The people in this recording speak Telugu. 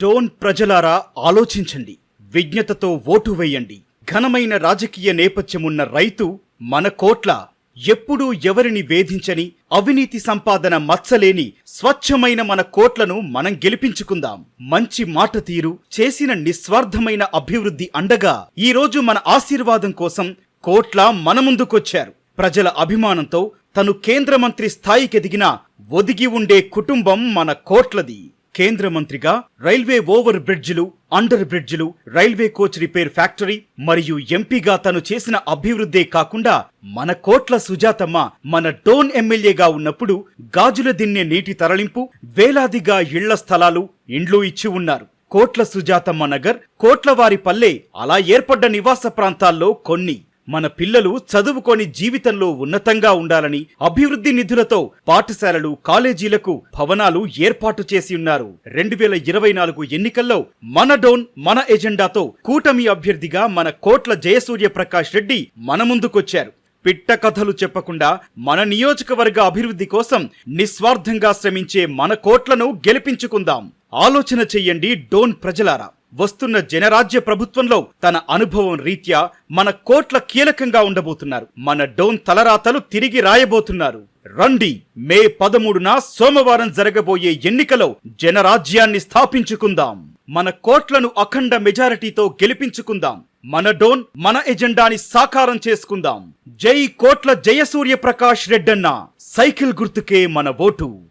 టోన్ ప్రజలారా ఆలోచించండి. విజ్ఞతతో ఓటు వేయండి. ఘనమైన రాజకీయ నేపథ్యమున్న రైతు మన కోట్ల. ఎప్పుడూ ఎవరిని వేధించని అవినీతి సంపాదన మచ్చలేని స్వచ్ఛమైన మన కోట్లను మనం గెలిపించుకుందాం. మంచి మాట తీరు చేసిన నిస్వార్థమైన అభివృద్ధి అండగా ఈ రోజు మన ఆశీర్వాదం కోసం కోట్ల మన ముందుకొచ్చారు. ప్రజల అభిమానంతో తను కేంద్ర మంత్రి స్థాయికెదిగిన ఒదిగి ఉండే కుటుంబం మన కోట్లది. కేంద్ర మంత్రిగా రైల్వే ఓవర్ బ్రిడ్జిలు అండర్ బ్రిడ్జిలు రైల్వే కోచ్ రిపేర్ ఫ్యాక్టరీ మరియు ఎంపీగా తను చేసిన అభివృద్ధే కాకుండా మన కోట్ల సుజాతమ్మ మన డోన్ ఎమ్మెల్యేగా ఉన్నప్పుడు గాజుల దిన్నే నీటి తరలింపు వేలాదిగా ఇళ్ళ స్థలాలు ఇండ్లు ఇచ్చి ఉన్నారు. కోట్ల సుజాతమ్మ నగర్ కోట్లవారి పల్లె అలా ఏర్పడ్డ నివాస ప్రాంతాల్లో కొన్ని. మన పిల్లలు చదువుకొని జీవితంలో ఉన్నతంగా ఉండాలని అభివృద్ధి నిధులతో పాఠశాలలు కాలేజీలకు భవనాలు ఏర్పాటు చేసి ఉన్నారు. రెండు వేల ఇరవై నాలుగు ఎన్నికల్లో మన డోన్ మన ఎజెండాతో కూటమి అభ్యర్థిగా మన కోట్ల జయసూర్య ప్రకాష్ రెడ్డి మన ముందుకొచ్చారు. పిట్ట కథలు చెప్పకుండా మన నియోజకవర్గ అభివృద్ధి కోసం నిస్వార్థంగా శ్రమించే మన కోట్లను గెలిపించుకుందాం. ఆలోచన చెయ్యండి డోన్ ప్రజలారా. వస్తున్న జనరాజ్య ప్రభుత్వంలో తన అనుభవం రీత్యా మన కోట్ల కీలకంగా ఉండబోతున్నారు. మన డోన్ తలరాతలు తిరిగి రాయబోతున్నారు. రండి మే పదమూడున సోమవారం జరగబోయే ఎన్నికలో జనరాజ్యాన్ని స్థాపించుకుందాం. మన కోట్లను అఖండ మెజారిటీతో గెలిపించుకుందాం. మన డోన్ మన ఎజెండాని సాకారం చేసుకుందాం. జై కోట్ల జయసూర్య ప్రకాష్ రెడ్డన్న. సైకిల్ గుర్తుకే మన ఓటు.